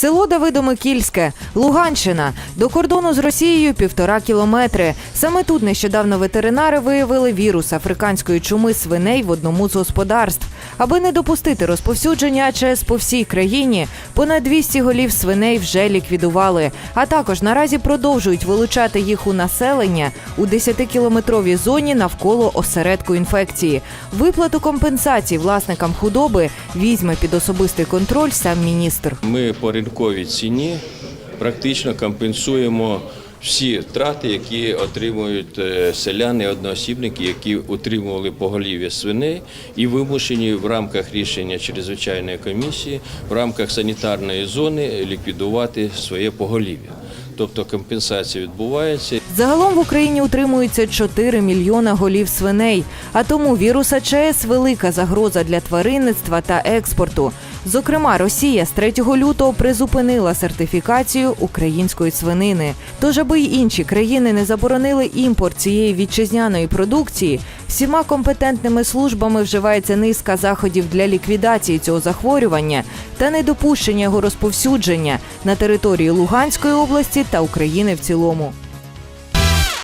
Село Давидомикільське, Луганщина. До кордону з Росією півтора кілометри. Саме тут нещодавно ветеринари виявили вірус африканської чуми свиней в одному з господарств. Аби не допустити розповсюдження АЧС по всій країні, понад 200 голів свиней вже ліквідували. А також наразі продовжують вилучати їх у населення у 10-кілометровій зоні навколо осередку інфекції. Виплату компенсацій власникам худоби візьме під особистий контроль сам міністр. Ми по ринковій ціні практично компенсуємо всі втрати, які отримують е, селяни, одноосібники, які утримували поголів'я свиней і вимушені в рамках рішення чрезвичайної комісії, в рамках санітарної зони ліквідувати своє поголів'я. Тобто компенсація відбувається. Загалом в Україні утримується 4 мільйона голів свиней, а тому вірус АЧС велика загроза для тваринництва та експорту. Зокрема, Росія з 3 лютого призупинила сертифікацію української свинини. Тож, аби й інші країни не заборонили імпорт цієї вітчизняної продукції, всіма компетентними службами вживається низка заходів для ліквідації цього захворювання та недопущення його розповсюдження на території Луганської області та України в цілому.